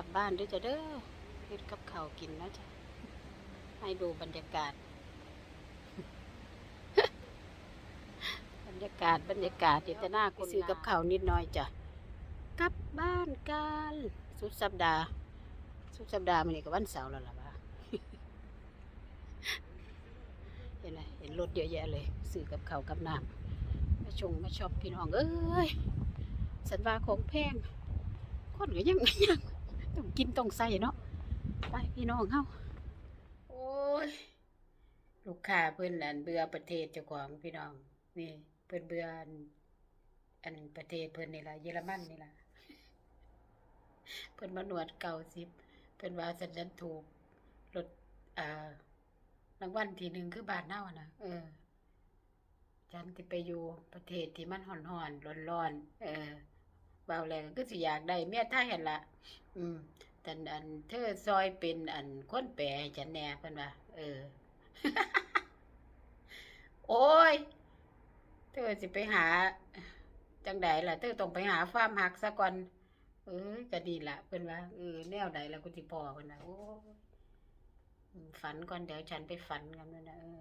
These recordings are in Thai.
ลับบ้านด้วยจ้ะเด้อเฮ็ดกับข้าวกินนะจ๊ะให้ดูบรรยากาศ บรรยากาศบรรยากาศเดี๋ยวจะน่าคุซื้อกับข้าวนิดหน่อยจ้ะกลับบ้านกันสุดสัปดาห์ สุดสัปดาห์มันนี่ก็วันเสาร์แล้วล่ะวะเห็นไหมเห็นรถเยอะแยะเลยซื้อกับข้าวกับน้ำมาชงมาชอบพี่น้องเอ้ยสันว่าของแพงคนก็ยังยัง ต้องกินต้องใส่เนาะไปพี่น้องเฮาโอ้ยลูกค้าเพิ่อนอันเบื่อประเทศเจ้าของพี่น้องนี่เพิ่อนเบื่ออันอันประเทศเพิ่อนนี่ล่ะเยอรมันนี่ล่ะเพิ่อนมาหนวดเก่าสิบเพิ่อนว่าสันดันถูกรถอ่ารางวัลทีหนึ่งคือบาทเน่านะเออ ฉันที่ไปอยู่ประเทศที่มันห่อนๆร้อนๆเออ บาแรงก็สิอยากได้เมียไทยหั่นละอืมแต่อันเธอซอยเป็นอันคนแปลฉันแหน่เพิ่นว่าเออ โอ้ย เธอสิไปหา จังใดล่ะ เธอต้องไปหาฟาร์มหักซะก่อนเอ้ยก็ดีละเพิ่นว่าเออแนวใดแล้วกูสิพอเพิ่นว่าโอ้ยฝันก่อนเดี๋ยวฉันไปฝันกันน่ะเออ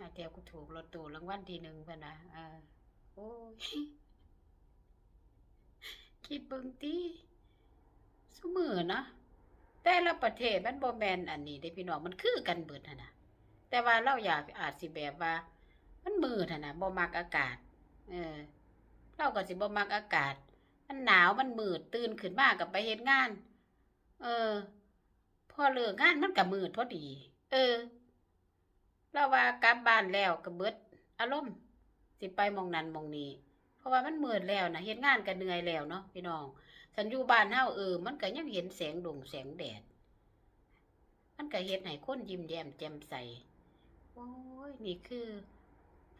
อาเดียวกูถูกลอตเตอรี่รางวัลทีหนึ่งเพิ่นนะเออโอ้ย คิดเบิ่งติสมือเนาะแต่ละประเทศมันบ่แมนอันนี้เด้พี่น้องมันคือกันเบิดหั่นะแต่ว่าเราอยากอาจสิแบบว่า มันมืดหั่นน่ะบ่มักอากาศ เออ เราก็สิบ่มักอากาศ มันหนาวมันมืดตื่นขึ้นมาก็ไปเฮ็ดงาน เออ พอเลิกงานมันก็มืดพอดี เออ เราว่ากลับบ้านแล้วก็เบิด อารมณ์สิไปมองนั้นมองนี้ ราะว่ามันมืดแล้วนะเฮ็ดงานก็เหนื่อยแล้วเนาะพี่น้องสันอยู่บ้านเฮาเออ มันก็ยังเห็นแสงดวงแสงแดด มันก็เฮ็ดให้คนยิ้มแย้มแจ่มใส โอ้ย นี่คือ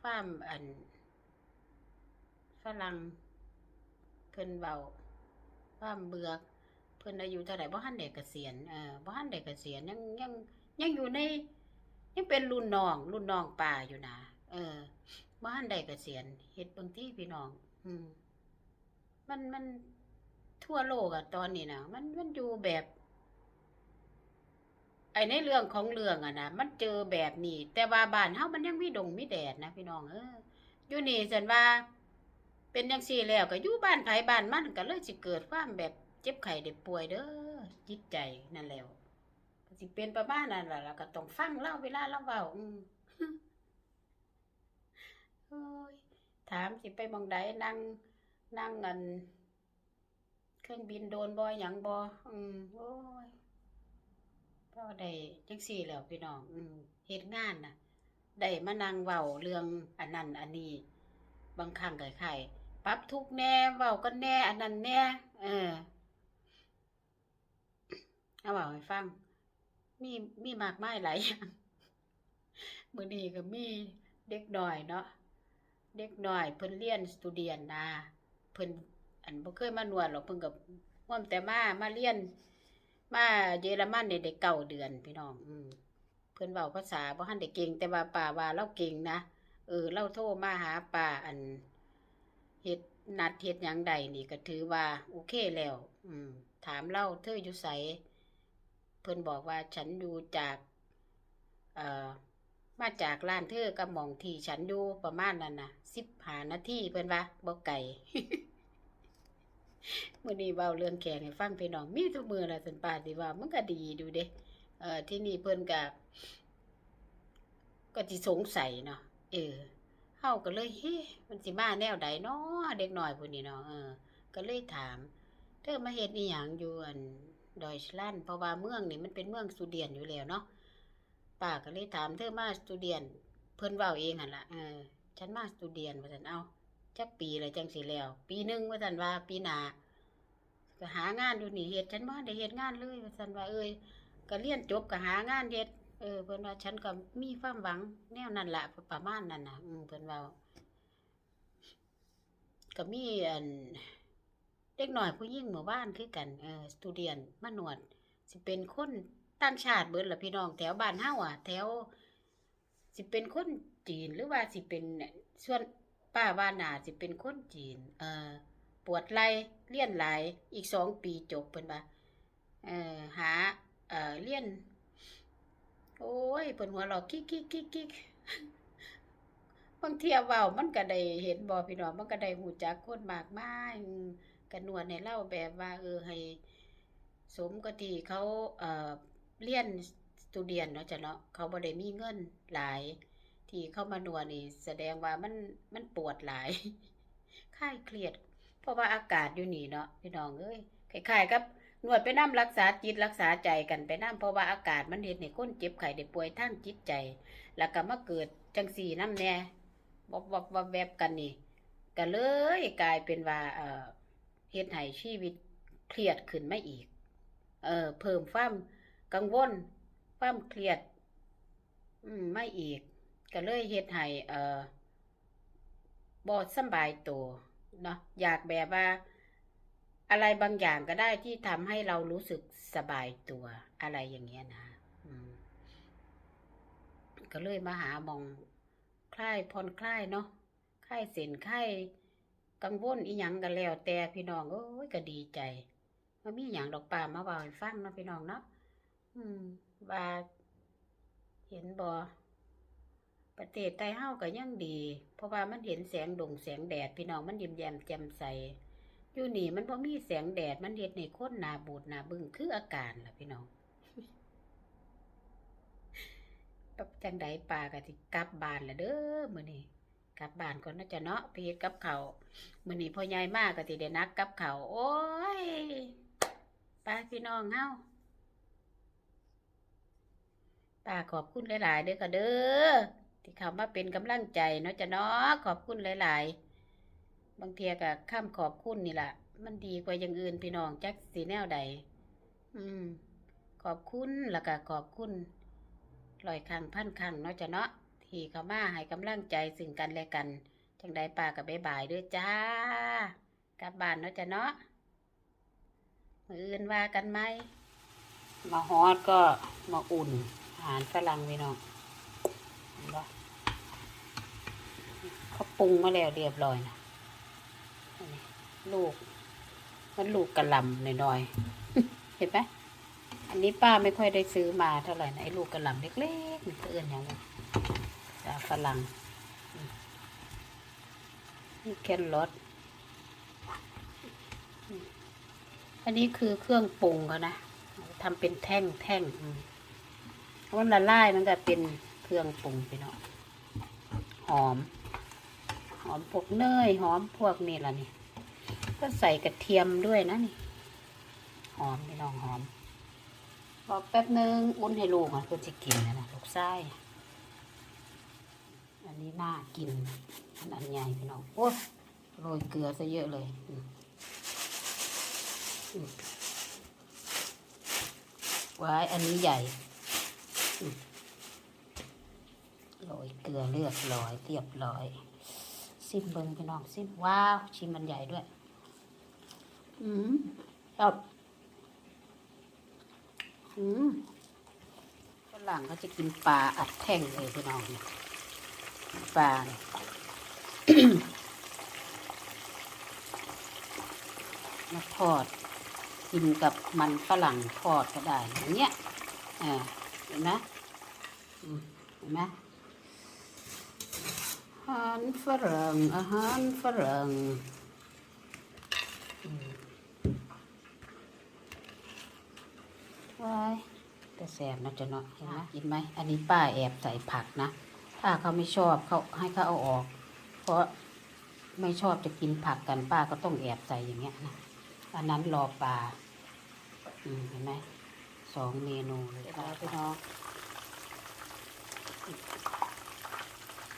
ฟาร์มอันฝรั่งเพิ่นเว้าฟาร์มเบือก เพิ่นอายุเท่าไหร่บ่ทันได้เกษียณเออบ่ทันได้เกษียณยังยังยังอยู่ในยังเป็นรุ่นน้อง รุ่นน้องป่าอยู่นะ เออบ้านใดกเกษียณเฮ็ดบางที่พี่น้อง อืม มันมันทั่วโลกอะตอนนี้นะมันมันอยู่แบบ ไอ้ในเรื่องของเรื่องอะนะมันเจอแบบนี้ แต่ว่าบ้านเฮามันยังมีดงมีแดดนะพี่น้องเอออยู่นี่ฉันว่า เป็นจังซี่แล้วก็อยู่บ้านไผบ้านมันก็เลยสิเกิดความแบบเจ็บไข้ได้ป่วยเด้อจิตใจนั่นแล้วสิเป็นประมาณนั้นล่ะแล้วก็ต้องฟังเล่าเวลาเราเว้าอืม โอ้ยถามสิไปหมองใดนั่งนั่งเงินเครื่องบินโดนบ่หยังบ่อืมโอ้ยพอได้จังซี่แหล้วพี่น้อง อืมเฮ็ดงานน่ะได้มานั่งเว้าเรื่องอันนั้นอันนี้ บางครั้งไก็ไข่ปรับทุกแน่เว้ากันแน่ อันนั้นแน่ เออเอาเว้าให้ฟัง มีมีมากมายหลายอย่างมือนี้ก็มีเด็กน้อยเนาะ เด็กน้อยเพิ่นเรียนสตูเดียนนะเพิ่นอันบ่เคยมานวดหรอกเพิ่นก็ม่อมแต่มามาเรียน มาเยอรมันเนี่ยได้เก้าเดือนพี่น้อง อืมเพิ่นเว้าภาษาบ่ทันได้เก่ง แต่ว่าป้าว่าเราเก่งนะเออเราโทรมาหาป้าอันเฮ็ดนัดเฮ็ดหยังใดนี่ก็ถือว่า โอเคแล้ว อืม ถามเราเธออยู่ไสเพิ่นบอกว่าฉันอยู่จาก เอ่อ มาจากร้านเธอกับหมองที่ฉันอยู่ประมาณนั้นนะสิบหานาทีเพื่อนว่าบ่ไก่มื่อนี้เว้าเรื่องแข่งให้ฟังพี่น้องมีทุกมือละสันปาดีว่ามันก็ดีดูเด้เอ่อที่นี่เพิ่อนก็ก็สิสงสัยเนาะเออเฮาก็เลยเฮ้มันสิมาแนวใดเนาะเด็กหน้อยพวกนี้เนาะเออ ก็เลยถาม เธอมาเฮ็ดอีหยังอยู่อันดอยชลันเพราะว่าเมืองนี่มันเป็นเมืองสตูเดียนอยู่แล้วเนาะ ป้าก็เลยถามเธอมาสตูเดียน เพิ่นเว้าเองหั่นล่ะเออฉันมาสตูเดียนว่าซั่นเอาจักปีเลยจังสิแล้ว ปีหนึ่งว่าซั่นว่าปีหน้าก็หางานอยู่นี่เฮ็ดฉันบ่ได้เฮ็ดงานเลยว่าซั่นว่าเอ้ยก็เรียนจบก็หางานเฮ็ดเออเพิ่นว่าฉันก็มีความหวังแนวนั้นล่ะประมาณนั้นน่ะอืมเพิ่นว้าก็มีอันเด็กหน้อยผู้หญิงหมู่บ้านคือกันเออสตูเดียนมานวดสิเป็นคน ต่างชาติเบิดล่ะพี่น้องแถวบ้านเฮาอะ แถว สิเป็นคนจีนหรือว่าสิเป็นส่วนป้าว่านาสิเป็นคนจีน เอ่อปวดไหลเลี้ยนไหลอีกสองปีจบเพิ่นว่าเอ่อหา เอ่อเรียน โอ้ยเพิ่นหัวเราะกิ๊กกิ๊กกิ๊กกิ๊กบางเทียเว้ามันก็ได้เห็นบ่พี่น้องมันก็ได้ฮู้จักคนมากมายก็นวดให้เราแบบว่า เออให้ สมกับที่เขาเอ่อ เรียนตูเดียนเนาะจ้ะเนาะเขาบ่ได้มีเงินหลาย ที่เข้ามานวดนี่ แสดงว่ามันมันปวดหลายคลายเครียด เพราะว่าอากาศอยู่นี่เนาะพี่น้องเอ้ยคล้ายๆกับนวดไปนํรักษาจิตรักษาใจกันไปนํเพราะว่าอากาศมันเฮ็ดให้นเจ็บไข้ได้ป่วยทางจิตใจ แล้วก็มาเกิดจังซี่นํแน่บ่บ่บ่แวบกันนี่ก็เลยกลายเป็นว่าเอ่อเฮ็ดให้ชีวิตเครียดขึ้นไมาอีก เอ่อเพิ่มความ กังวล ความเครียด อืมมาอีก ก็เลยเฮ็ดให้เอ่อบ่สบายตัวเนาะอยากแบบว่า อะไรบางอย่างก็ได้ที่ทำให้เรารู้สึกสบายตัวอะไรอย่างเงี้ยนะอืมก็เลยมาหามองคลายผ่อนคลายเนาะคลายเส้นคลายกังวลอีหยังกันแล้วแต่พี่น้องโอ้ยก็ดีใจว่ามีหยังดอกป่ามาเว่าให้ฟังเนาะพี่น้องเนาะ อืมว่าเห็นบ่ประเทศไทยเฮาก็ยังดี เพราะว่ามันเห็นแสงดงแสงแดดพี่น้องมันยิ้มแย้มแจ่มใสอยู่นี่มันบ่มีแสงแดดมันเฮ็ดให้คนหนาบูดหนาบึ้งคืออาการล่ะพี่น้องปับจังใดป่าก็สิกลับบ้านละเด้อมื้อนี้กลับบ้านก่อนเนาะจ้ะเนาะไปเฮ็ดกับข้ามื้อนี้พ่อใหญ่มากก็สิได้นักกับข้าโอ้ยไปพี่น้องเฮา ป้าขอบคุณหลาย ๆ เด้อค่ะเด้อที่เข้ามาเป็นกำลังใจเนาะจ้ะเนาะขอบคุณหลาย ๆ บางเทียก็ข้ามขอบคุณนี่แหละมันดีกว่าอย่างอื่นพี่น้องจักสีแนวใด อืม ขอบคุณแล้วก็ขอบคุณลอยคังพันคังเนาะจ้ะเนาะที่เข้ามาให้กำลังใจซึ่งกันและกัน จังใดป่ากับบ๊ายบายเด้วยจ้ากลับบ้านเนาะจ้ะเนาะมืออื่นว่ากันไหมมาฮอดก็มาอุ่น หารฝรั่งพี่น้องเห็นปะเขาปรุงมาแล้วเรียบร้อยนะลูก มันลูกกระลำหน่อยๆเห็นไหมอันนี้ป้าไม่ค่อยได้ซื้อมาเท่าไหร่นะไอ้ลูกกระลำเล็กๆนี่เพื่อนอย่างนี้จากฝรั่งนี่แครอทอืมอันนี้คือเครื่องปรุงเขานะทำเป็นแท่งแท่งอื มเพราะมันละลายมันก็เป็นเครื่องปรุงไปเนาะหอม หอมพวกเนยหอมพวกนี่ล่ะนี่ ก็ใส่กระเทียมด้วยนะนี่ หอมพี่น้องหอมรอแป๊บนึงอุ่นให้ลูกอะเพื่อจะกินนะนะลูกไส้อันนี้น่ากินอันอันใหญ่พี่น้องโอ้โรยเกลือซะเยอะเลยไว้อันนี้ใหญ่ อืมโรยเกลือเลือกร้อยเรียบร้อยซิมเบิงพี่น้องซิมว้าวชิมมันใหญ่ด้วย อืมชอบอืมฝรั่งเขาจะกินปลาอัดแท่งเลยพี่น้องปลาเนี่ยมาทอด กินกับมันฝรั่งทอดก็ได้อย่างเงี้ยอ่าเห็นไหม เห็นไหมอาหารฝรั่งอาหารฝรั่งอืมว้ายแต่แสบนะจ๊ะเนาะเห็นไหมกินไหมอันนี้ป้าแอบใส่ผักนะ ถ้าเขาไม่ชอบเขาให้เขาเอาออก เพราะไม่ชอบจะกินผักกันป้าก็ต้องแอบใส่อย่างเงี้ยนะอันนั้นรอปลาอืมเห็นไหมสองเมนูเลยนะพี่น้อง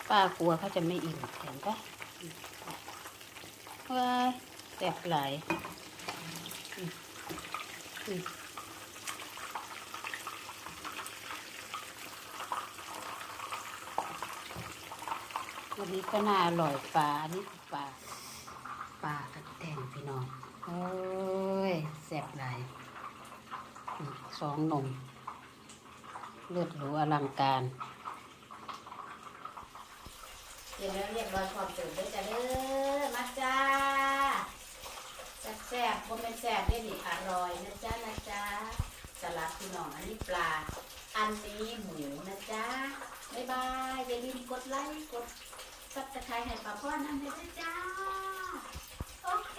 ป้ากลัวเขาจะไม่อิ่มเห็นปะว้ายแสบไหลายอืมอืมวันนี้ก็น่าอร่อยปลาอันนี้คือปลาปลากระแตงพี่น้องโอ้ยแสบไหลายอืมสองนมเลือดหรูอลังการ็นแล้วเรียบร้อยความเสริมด้วจ้ะเด้อมาจ้าแซ่บบ่แม่นแซ่บได้ดิอร่อยนะจ๊ะนะจ๊ะสลัดพี่น้องอันนี้ปลา อันนี้หมูนะจ๊ะบ๊ายบายอย่าลืมกดไลค์กดซับสไครต์ให้ป้าพ่อนั่นเลยะจ้าโอเค